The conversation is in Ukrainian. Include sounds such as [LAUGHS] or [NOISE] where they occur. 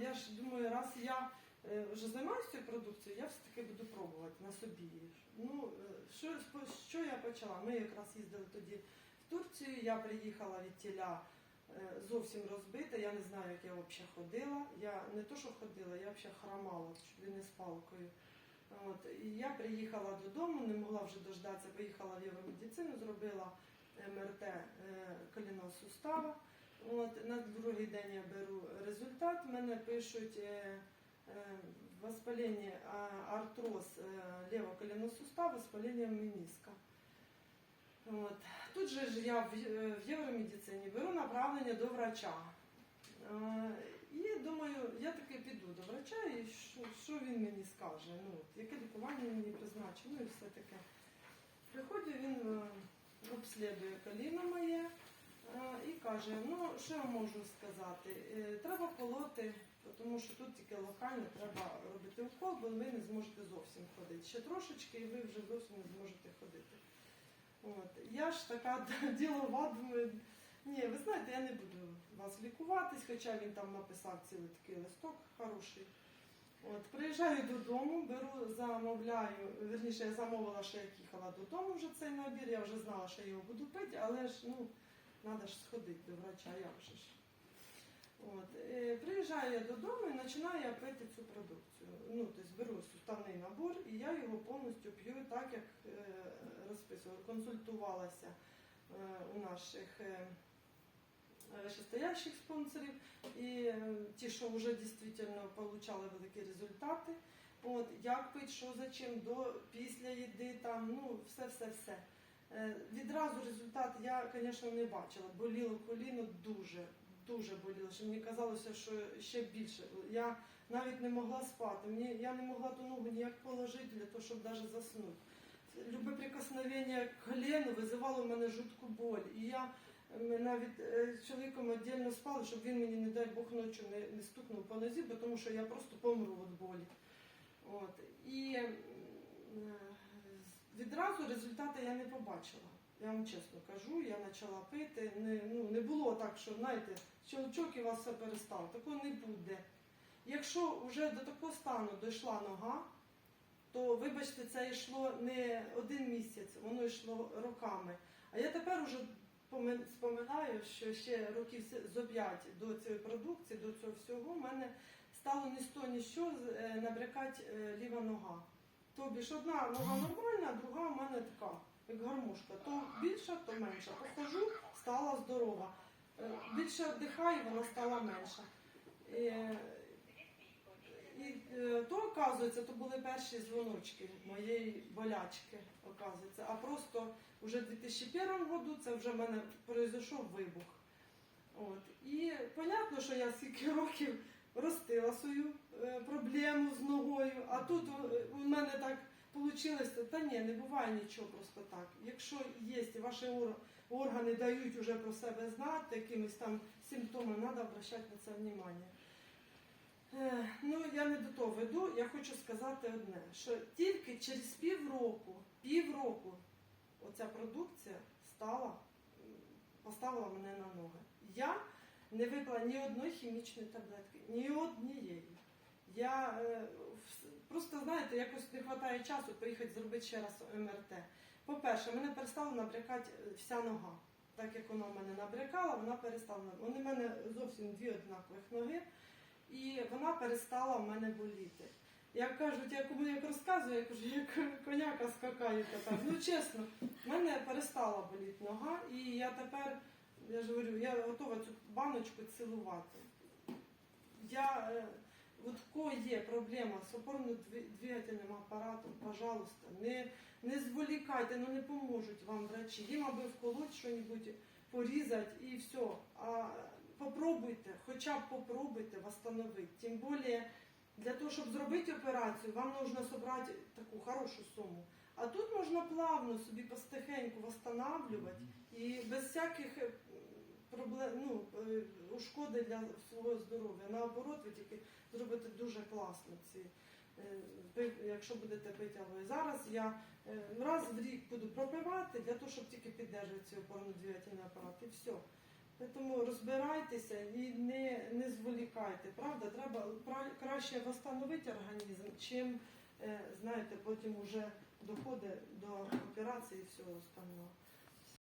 я ж думаю, раз я е, вже займаюся цією продукцією, я все-таки буду пробувати на собі. Ну, е, що, що я почала? Ми якраз їздили тоді в Турцію, я приїхала від тіля е, зовсім розбита, я не знаю, як я взагалі ходила. Я не то, що ходила, я взагалі хромала, чуть не з палкою. От, і я приїхала додому, не могла вже дождатися, поїхала в Євромедицину, зробила МРТ е, колінного сустава. От, на другий день я беру результат, мене пишуть е, е, воспалення, артроз е, лівого колінного сустава, меніска. От. Тут же ж я в, Євромедицині беру направлення до врача. І думаю, я таки піду до врача і що, що він мені скаже, ну, от, яке лікування мені призначить, ну і все таке. Приходжу, він обслідує коліно моє і каже, ну що я можу сказати, Е, треба колоти, тому що тут тільки локально треба робити укол, бо ви не зможете зовсім ходити. Ще трошечки і ви вже зовсім не зможете ходити. От. Я ж така [LAUGHS] ділова, думаю, ні, ви знаєте, я не буду вас лікуватись, хоча він там написав цілий такий листок хороший. От, приїжджаю додому, беру, замовляю, верніше, я замовила, що як їхала додому вже цей набір, я вже знала, що я його буду пити, але ж ну, треба ж сходити до врача, як же ж. От, е, приїжджаю я додому і починаю я пити цю продукцію. Ну, тобто беру суставний набор і я його повністю п'ю так, як е, розписувала. Консультувалася е, у наших е, вищестоящих спонсорів і е, ті, що вже дійсно отримали великі результати. От, як пить, що за чим, до, після їди, там, ну, все-все-все. Е, Відразу результат я, звісно, не бачила. Боліло коліно дуже, дуже боліло. Що мені казалося, що ще більше. Я навіть не могла спати. Мені, я не могла ту ногу ніяк положити для того, щоб навіть заснути. Любе прикосновення к визивало в мене жутку боль. І я ми навіть е, з чоловіком віддільно спали, щоб він мені, не дай Бог, ночі не, не стукнув по нозі, тому що я просто помру від болі. От. І е, відразу результати я не побачила. Я вам чесно кажу, я почала пити. Не, ну, не було так, що знаєте, щелчок і вас все перестало. Такого не буде. Якщо вже до такого стану дійшла нога, то вибачте, це йшло не один місяць, воно йшло роками. А я тепер уже споминаю, що ще років з- п'ять до цієї продукції, до цього всього, в мене стало ні того, ні чого е, набрякати е, ліва нога. Тобі ж одна нога нормальна, друга в мене така, як гармошка. То більша, то менша. Похожу, стала здорова. Е, Більше віддихаю, вона стала менша. Е, І е, то, оказується, то були перші дзвоночки моєї болячки, оказується. А просто вже в 2001 году це вже в мене пройшов вибух. От. І понятно, що я скільки років ростила свою е, проблему з ногою, а тут е, у мене так вийшло, та ні, не буває нічого просто так. Якщо є, ваші органи дають уже про себе знати, якимись там симптомами, треба обращати на це увагу. Е, Ну, я не до того веду. Я хочу сказати одне, що тільки через півроку, півроку оця продукція стала, поставила мене на ноги. Я не випила ні одної хімічної таблетки, ні однієї. Я е, просто, знаєте, якось не вистачає часу поїхати зробити ще раз МРТ. По-перше, мене перестала набрякати е, вся нога. Так як вона в мене набрякала, вона перестала. Вони в мене зовсім дві однакових ноги і вона перестала в мене боліти. Як кажуть, я кому як розказую, я кажу, як коняка скакає. Ну чесно, в мене перестала боліти нога, і я тепер, я ж говорю, я готова цю баночку цілувати. Я, е, от в кого є проблема з опорно-двигательним апаратом, пожалуйста, не, не зволікайте, ну не поможуть вам врачі. Їм аби вколоть щось, порізати і все. А попробуйте, хоча б попробуйте восстановити. Тим більше для того, щоб зробити операцію, вам потрібно зібрати таку хорошу суму. А тут можна плавно собі постихеньку восстанавливати і без всяких ну, е, ушкоди для свого здоров'я. Наоборот, ви тільки зробите дуже класно ці. е, Якщо будете пити алоє. Зараз я е, раз в рік буду пропивати для того, щоб тільки піддержувати цей опорно-двигательний апарат і все. Тому розбирайтеся і не, не зволікайте. Правда, треба краще встановити організм, чим, знаєте, потім вже доходить до операції і всього остального.